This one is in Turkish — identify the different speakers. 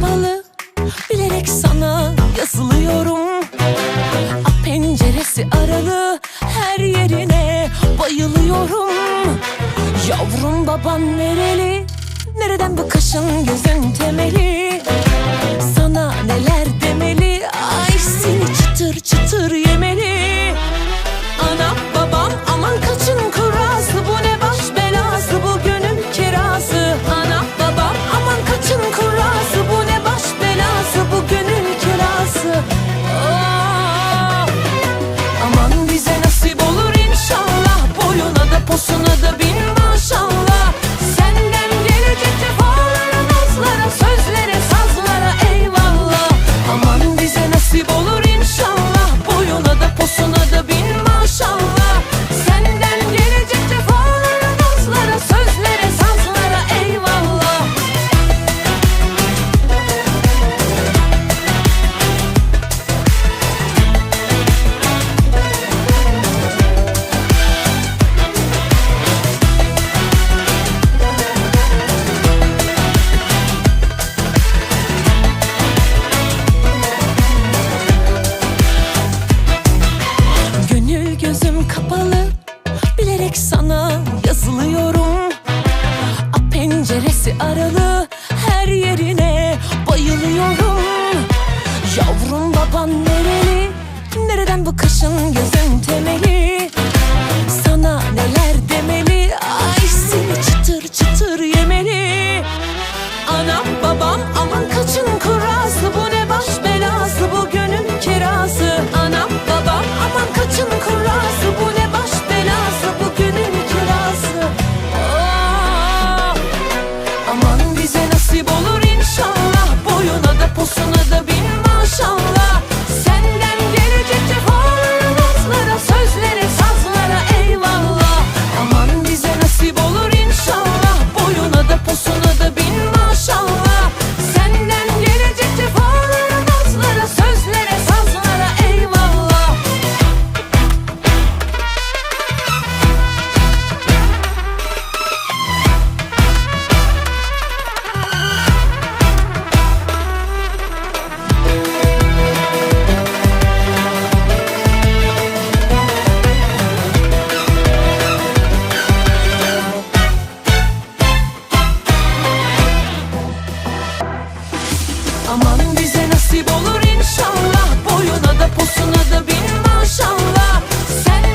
Speaker 1: kapalı Bilerek sana yazılıyorum. A penceresi aralı her yerine bayılıyorum. Yavrum baban nereli? Nereden bu kaşın gözün temeli? Sana neler demeli? Ay seni çıtır çıtır yemeli. Sesi aralı her yerine bayılıyorum. Yavrum baban nereli? Nereden bu kışın gözün temeli? Sana neler demek Aman bize nasip olur inşallah. Boyuna da posuna da bin maşallah. Sen